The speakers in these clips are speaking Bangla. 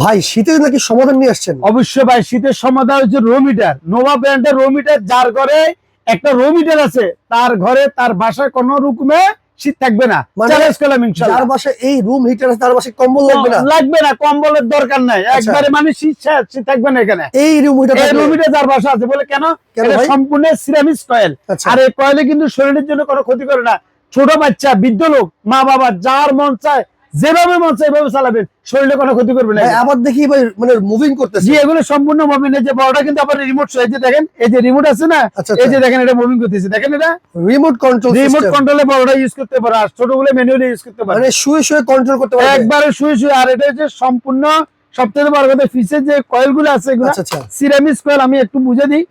ভাই শীতের নাকি সমাধান নিয়ে আসছেন? অবশ্যই ভাই শীতের সমাধান হচ্ছে রোমিটার নোভা ব্র্যান্ডের রোমিটার যার ঘরে একটা রোমিটার আছে তার ঘরে তার বাসায় কোন রকমে শীত থাকবে না। মানে চ্যালেঞ্জ করলাম যার ইনশাআল্লাহ বাসায় এই রুম হিটার আছে তার কম্বল লাগবে না? লাগবে না কম্বলের দরকার নাই। আচ্ছা। একবারে মানে শীত শীত থাকবে না এখানে। এই রুম হিটার এই রুমিটা যার বাসা আছে বলে কেন? এটা সম্পূর্ণ সিরামিক কয়েল আচ্ছা। আর এই কয়েলে কিন্তু শরীরের জন্য কোনো ক্ষতি করে না। ছোট বাচ্চা বৃদ্ধ লোক মা বাবা যার মন চায় যেভাবে মন চায় এভাবে চালাবেন শরীরে কোনো ক্ষতি করবে না। আবার দেখি ভাই মানে মুভিং করতেছে। জি এগুলো সম্পূর্ণ মুভিং এই যে বড়টা কিন্তু আবার রিমোট এই যে দেখেন এই যে রিমোট আছে না আচ্ছা, এই যে আচ্ছা। দেখেন এটা মুভিং করতেছে। দেখেন এটা? রিমোট কন্ট্রোল রিমোট কন্ট্রোলে বড়টা ইউজ করতে পারে আর ছোটগুলো ম্যানুয়ালি ইউজ করতে পারে। মানে শুয়ে শুয়ে কন্ট্রোল করতে পারবে। একবারে শুয়ে শুয়ে আর এটা হচ্ছে সম্পূর্ণ সবথেকে বড় কথা ফিসের যে কয়েলগুলো আছে এগুলো আচ্ছা আচ্ছা। সিরামিক কয়েল আমি একটু বুঝে দিই।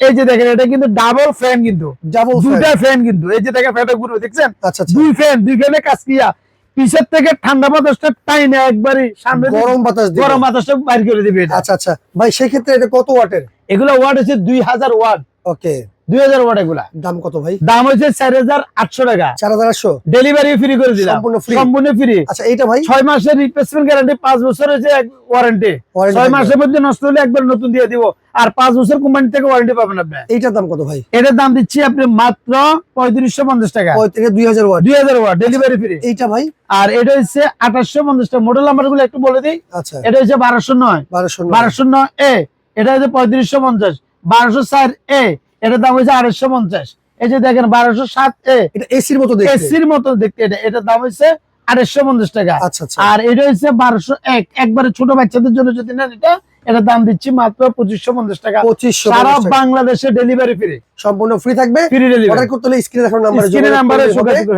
এই যে দেখেন এটা কিন্তু ডাবল ফ্যান কিন্তু। ডাবল দুইটা ফ্যান কিন্তু। এই যে দেখেন ফ্যানটা ঘুরবে দেখছেন? আচ্ছা আচ্ছা। দুই ফ্যান দুই ফ্যানে কাজ কিয়া পিছের থেকে ঠান্ডা বাতাসটা টাইনে একবারে সামনে গরম বাতাস গরম বাতাসটা বাইর করে দিবে আচ্ছা আচ্ছা। ভাই সেক্ষেত্রে এটা কত ওয়াটের? এগুলো ওয়াট হচ্ছে দুই হাজার ওয়াট। ওকে। দুই হাজার ওয়াট এগুলা। দাম কত ভাই? দাম হচ্ছে চার হাজার আটশো টাকা। চার হাজার আটশো? ডেলিভারি ফ্রি করে দিলাম। সম্পূর্ণ free? সম্পূর্ণ ফ্রি আচ্ছা এইটা ভাই? ছয় মাসের রিপ্লেসমেন্ট গ্যারান্টি পাঁচ বছর হচ্ছে ওয়ারেন্টি ছয় মাসের মধ্যে নষ্ট হলে একবার নতুন দিয়ে দিব। আর পাঁচ বছর কোম্পানি থেকে ওয়ারেন্টি পাবেন আপনি। এইটার দাম কত ভাই? এটার দাম দিচ্ছি আপনি মাত্র পঁয়ত্রিশশো পঞ্চাশ টাকা। দুই হাজার ওয়াট দুই হাজার ওয়াট ডেলিভারি ফ্রি এইটা ভাই? আর এটা হচ্ছে আঠাশশো পঞ্চাশ টাকা। মডেল নাম্বারগুলো একটু বলে দিই। আচ্ছা। এটা হচ্ছে বারোশো নয়। বারোশো বারোশো নয় এ। এটা হচ্ছে পঁয়ত্রিশশো পঞ্চাশ। বারোশো চার এ এটার দাম হচ্ছে আড়াইশো পঞ্চাশ। এই যে দেখেন বারোশো সাত এ এটা এসির মতো এসির মতো দেখতে এটা। এটার দাম হচ্ছে আড়াইশো পঞ্চাশ টাকা। আচ্ছা আচ্ছা। আর এটা হচ্ছে বারোশো এক। একবারে ছোট বাচ্চাদের জন্য যদি না এটা এটার দাম দিচ্ছি মাত্র পঁচিশশো পঞ্চাশ টাকা। পঁচিশশো সারা বাংলাদেশে ডেলিভারি ফ্রি সম্পূর্ণ ফ্রি থাকবে। ফ্রি অর্ডার ডেলিভারি করতে হলে স্ক্রিনে দেখানো নাম্বারে স্ক্রিনে।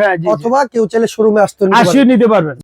হ্যাঁ। অথবা কেউ চাইলে শোরুমে আসতে আসিয়ে নিতে পারবেন।